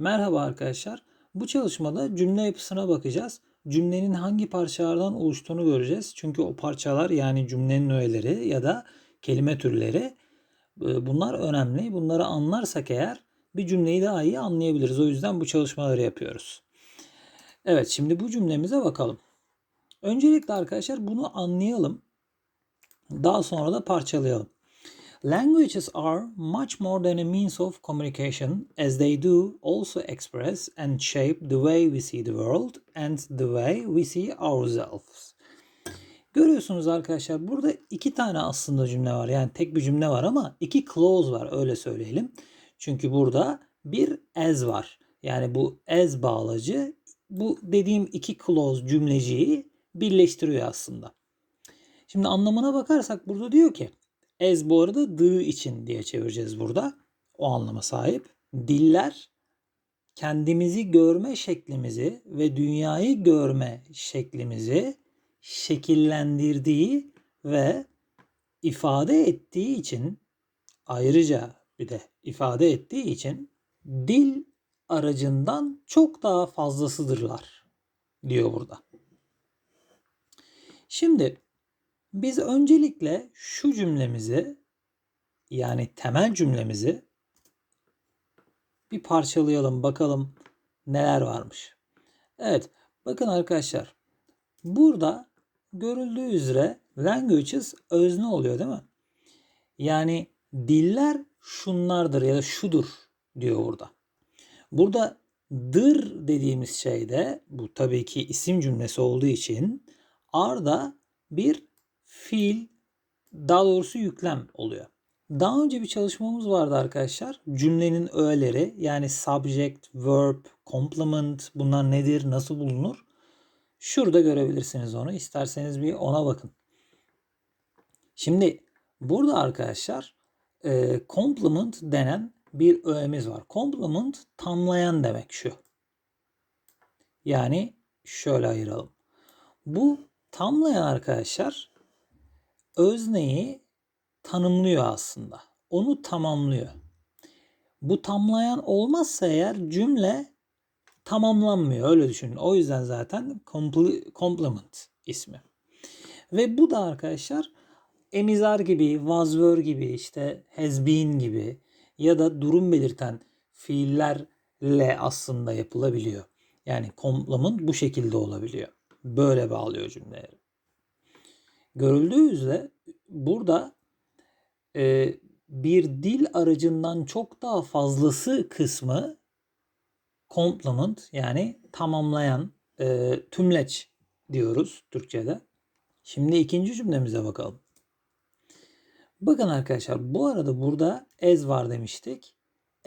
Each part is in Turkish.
Merhaba arkadaşlar. Bu çalışmada cümle yapısına bakacağız. Cümlenin hangi parçalardan oluştuğunu göreceğiz. Çünkü o parçalar yani cümlenin öğeleri ya da kelime türleri e, bunlar önemli. Bunları anlarsak eğer bir cümleyi daha iyi anlayabiliriz. O yüzden bu çalışmaları yapıyoruz. Evet şimdi bu cümlemize bakalım. Öncelikle arkadaşlar bunu anlayalım. Daha sonra da parçalayalım. Languages are much more than a means of communication, as they do also express and shape the way we see the world and the way we see ourselves. Görüyorsunuz arkadaşlar burada iki tane aslında cümle var. Yani tek bir cümle var ama iki clause var öyle söyleyelim. Çünkü burada bir as var. Yani bu as bağlacı bu dediğim iki clause cümleciyi birleştiriyor aslında. Şimdi anlamına bakarsak burada diyor ki as bu arada the için diye çevireceğiz burada. O anlama sahip. Diller kendimizi görme şeklimizi ve dünyayı görme şeklimizi şekillendirdiği ve ifade ettiği için ayrıca bir de ifade ettiği için dil aracından çok daha fazlasıdırlar diyor burada. Şimdi biz öncelikle şu cümlemizi yani temel cümlemizi bir parçalayalım bakalım neler varmış. Evet bakın arkadaşlar burada görüldüğü üzere languages özne oluyor değil mi? Yani diller şunlardır ya da şudur diyor burada. Burada dır dediğimiz şeyde bu tabii ki isim cümlesi olduğu için arda bir fiil daha doğrusu yüklem oluyor. Daha önce bir çalışmamız vardı arkadaşlar. Cümlenin öğeleri yani subject, verb, complement bunlar nedir, nasıl bulunur? Şurada görebilirsiniz onu. İsterseniz bir ona bakın. Şimdi burada arkadaşlar e, complement denen bir öğemiz var. Complement tamlayan demek şu. Yani şöyle ayıralım. Bu tamlayan arkadaşlar özneyi tanımlıyor aslında. Onu tamamlıyor. Bu tamlayan olmazsa eğer cümle tamamlanmıyor. Öyle düşünün. O yüzden zaten complement ismi. Ve bu da arkadaşlar emizar gibi, was gibi, işte has been gibi ya da durum belirten fiillerle aslında yapılabiliyor. Yani complement bu şekilde olabiliyor. Böyle bağlıyor cümleleri. Görüldüğü üzere burada e, bir dil aracından çok daha fazlası kısmı complement yani tamamlayan e, tümleç diyoruz Türkçe'de. Şimdi ikinci cümlemize bakalım. Bakın arkadaşlar bu arada burada as var demiştik.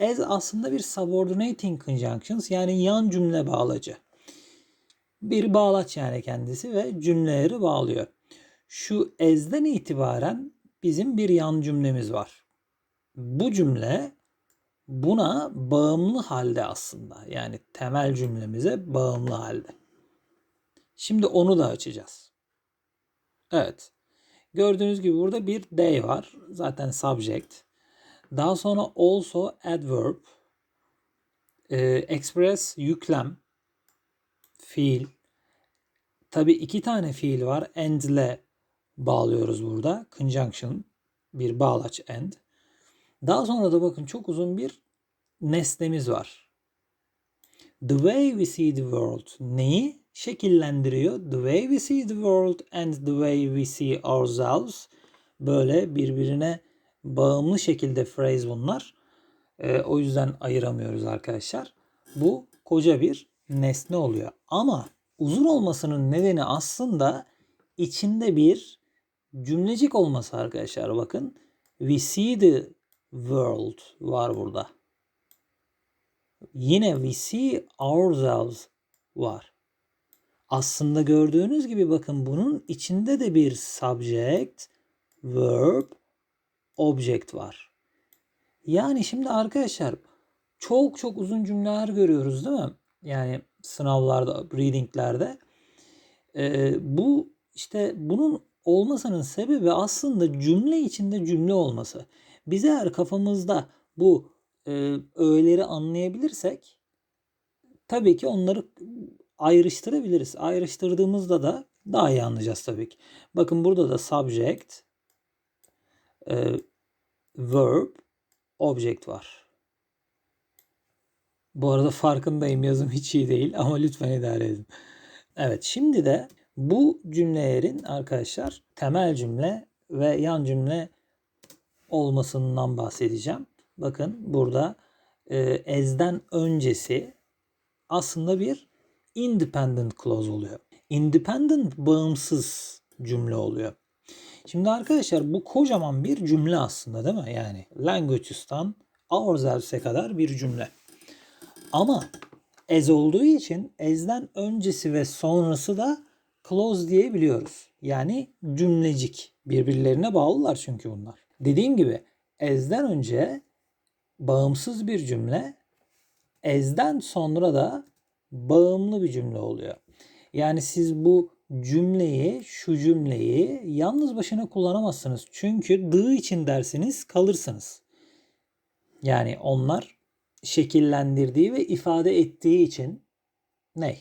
As aslında bir subordinating conjunctions yani yan cümle bağlacı. Bir bağlaç yani kendisi ve cümleleri bağlıyor. Şu as'den itibaren bizim bir yan cümlemiz var. Bu cümle buna bağımlı halde aslında. Yani temel cümlemize bağımlı halde. Şimdi onu da açacağız. Evet. Gördüğünüz gibi burada bir day var. Zaten subject. Daha sonra also adverb. E, express yüklem. Fiil. Tabi iki tane fiil var. And ile bağlıyoruz burada. Conjunction bir bağlaç and. Daha sonra da bakın çok uzun bir nesnemiz var. The way we see the world neyi şekillendiriyor? The way we see the world and the way we see ourselves böyle birbirine bağımlı şekilde phrase bunlar. Ee, o yüzden ayıramıyoruz arkadaşlar. Bu koca bir nesne oluyor. Ama uzun olmasının nedeni aslında içinde bir cümlecik olması arkadaşlar. Bakın we see the world var burada. Yine we see ourselves var. Aslında gördüğünüz gibi bakın bunun içinde de bir subject, verb, object var. Yani şimdi arkadaşlar çok çok uzun cümleler görüyoruz değil mi? Yani sınavlarda, readinglerde. Ee, bu işte bunun olmasının sebebi aslında cümle içinde cümle olması. Biz eğer kafamızda bu e, öğeleri anlayabilirsek tabii ki onları ayrıştırabiliriz. Ayrıştırdığımızda da daha iyi anlayacağız tabii ki. Bakın burada da subject, e, verb, object var. Bu arada farkındayım yazım hiç iyi değil ama lütfen idare edin. Evet şimdi de bu cümlelerin arkadaşlar temel cümle ve yan cümle olmasından bahsedeceğim. Bakın burada e, ezden öncesi aslında bir independent clause oluyor. Independent bağımsız cümle oluyor. Şimdi arkadaşlar bu kocaman bir cümle aslında değil mi? Yani languages'tan ourselves'e kadar bir cümle. Ama as olduğu için as'den öncesi ve sonrası da clause diyebiliyoruz. Yani cümlecik. Birbirlerine bağlılar çünkü bunlar. Dediğim gibi as'den önce bağımsız bir cümle, as'den sonra da bağımlı bir cümle oluyor. Yani siz bu cümleyi, şu cümleyi yalnız başına kullanamazsınız. Çünkü dığı için dersiniz kalırsınız. Yani onlar şekillendirdiği ve ifade ettiği için ne?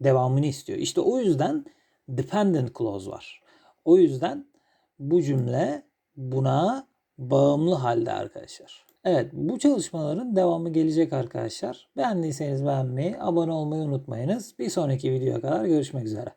Devamını istiyor. İşte o yüzden dependent clause var. O yüzden bu cümle buna bağımlı halde arkadaşlar. Evet bu çalışmaların devamı gelecek arkadaşlar. Beğendiyseniz beğenmeyi, abone olmayı unutmayınız. Bir sonraki videoya kadar görüşmek üzere.